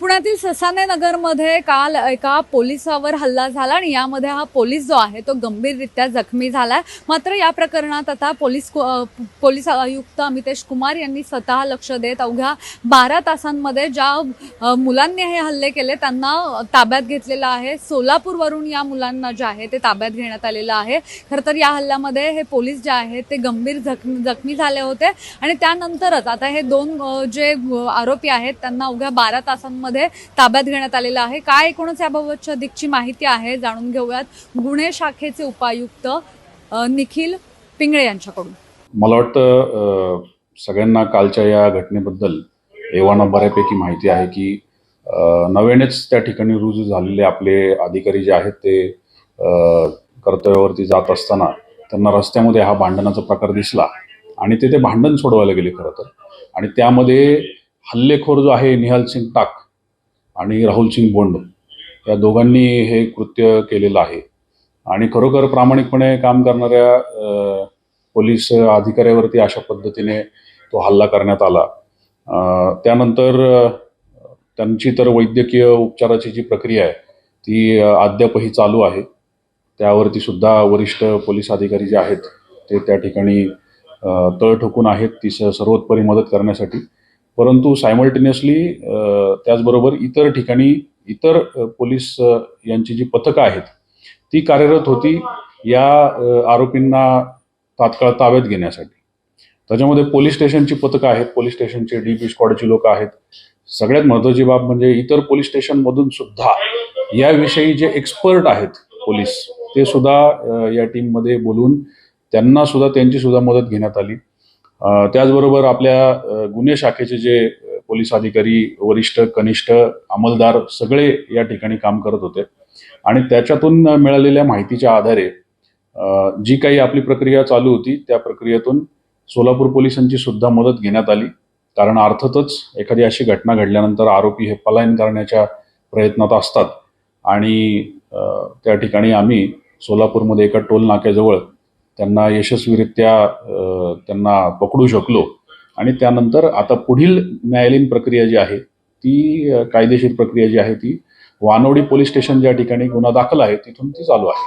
पुण्यातील ससाने नगरमध्ये काल एका पोलिसावर हल्ला झाला आणि यामध्ये हा पोलीस जो आहे तो गंभीररित्या जखमी झाला मात्र या प्रकरणात आता पोलीस को- पोलीस आयुक्त अमितेश कुमार यांनी स्वतः लक्ष देत अवघ्या बारा तासांमध्ये ज्या मुलांनी हे हल्ले केले त्यांना ताब्यात घेतलेलं आहे. सोलापूरवरून या मुलांना जे आहे ते ताब्यात घेण्यात आलेलं आहे. खरं तर या हल्ल्यामध्ये हे पोलीस जे आहेत ते गंभीर जखमी जखमी झाले होते. आणि त्यानंतरच आता हे दोन जे आरोपी आहेत त्यांना अवघ्या बारा तासांमध्ये ताब्यात घेण्यात आलेलं आहे. काय एकूणच याबाबतच्या अधिकची माहिती आहे जाणून घेऊयात. गुन्हे शाखेचे उपायुक्त निखिल पिंगळे यांच्याकडून. मला वाटतं सगळ्यांना कालच्या या घटनेबद्दल एव्हाना बऱ्यापैकी माहिती आहे की नव्यानेच त्या ठिकाणी रुजू झालेले आपले अधिकारी जे आहेत ते कर्तव्यावरती जात असताना त्यांना रस्त्यामध्ये हा भांडणाचा प्रकार दिसला आणि ते ते भांडण सोडवायला गेले खरं तर. आणि त्यामध्ये हल्लेखोर जो आहे निहाल सिंग टाक आणि राहुल सिंग बोंड या दोघांनी हे कृत्य केलेलं आहे. आणि खरोखर प्रामाणिकपणे काम करणाऱ्या पोलीस अधिकाऱ्यावरती अशा पद्धतीने तो हल्ला करण्यात आला. त्यानंतर त्यांची तर वैद्यकीय उपचाराची जी प्रक्रिया आहे ती अद्यापही चालू आहे. त्यावरती सुद्धा वरिष्ठ पोलीस अधिकारी जे आहेत ते त्या ठिकाणी तळ ठोकून आहेत. ती स सर्वोत्परी मदत करण्यासाठी परंतु सायमल्टेनियसली त्याचबरोबर इतर ठिकाणी इतर पोलीस यांची जी पथकं आहेत ती कार्यरत होती या आरोपींना तात्काळ ताब्यात घेण्यासाठी. त्याच्यामध्ये पोलीस स्टेशनची पथकं आहेत पोलीस स्टेशनचे डी पी स्क्वॉडची लोक आहेत. सगळ्यात महत्त्वाची बाब म्हणजे इतर पोलीस स्टेशनमधून सुद्धा याविषयी जे एक्सपर्ट आहेत पोलीस ते सुद्धा या टीममध्ये बोलून त्यांना सुद्धा त्यांची सुद्धा मदत घेण्यात आली. त्याचबरोबर आपल्या गुन्हे शाखेचे जे पोलीस अधिकारी वरिष्ठ कनिष्ठ अंमलदार सगळे या ठिकाणी काम करत होते. आणि त्याच्यातून मिळालेल्या माहितीच्या आधारे जी काही आपली प्रक्रिया चालू होती त्या प्रक्रियेतून सोलापूर पोलिसांची सुद्धा मदत घेण्यात आली. कारण अर्थातच एखादी अशी घटना घडल्यानंतर आरोपी हे पलायन करण्याच्या प्रयत्नात असतात. आणि त्या ठिकाणी आम्ही सोलापूरमध्ये एका टोल नाक्याजवळ त्यांना यशस्वीरित्या त्यांना पकडू शकलो. आणि त्यानंतर आता पुढील न्यायालयीन प्रक्रिया जी आहे ती कायदेशीर प्रक्रिया जी आहे ती वानवडी पोलीस स्टेशन ज्या ठिकाणी गुन्हा दाखल आहे तिथून ती चालू आहे.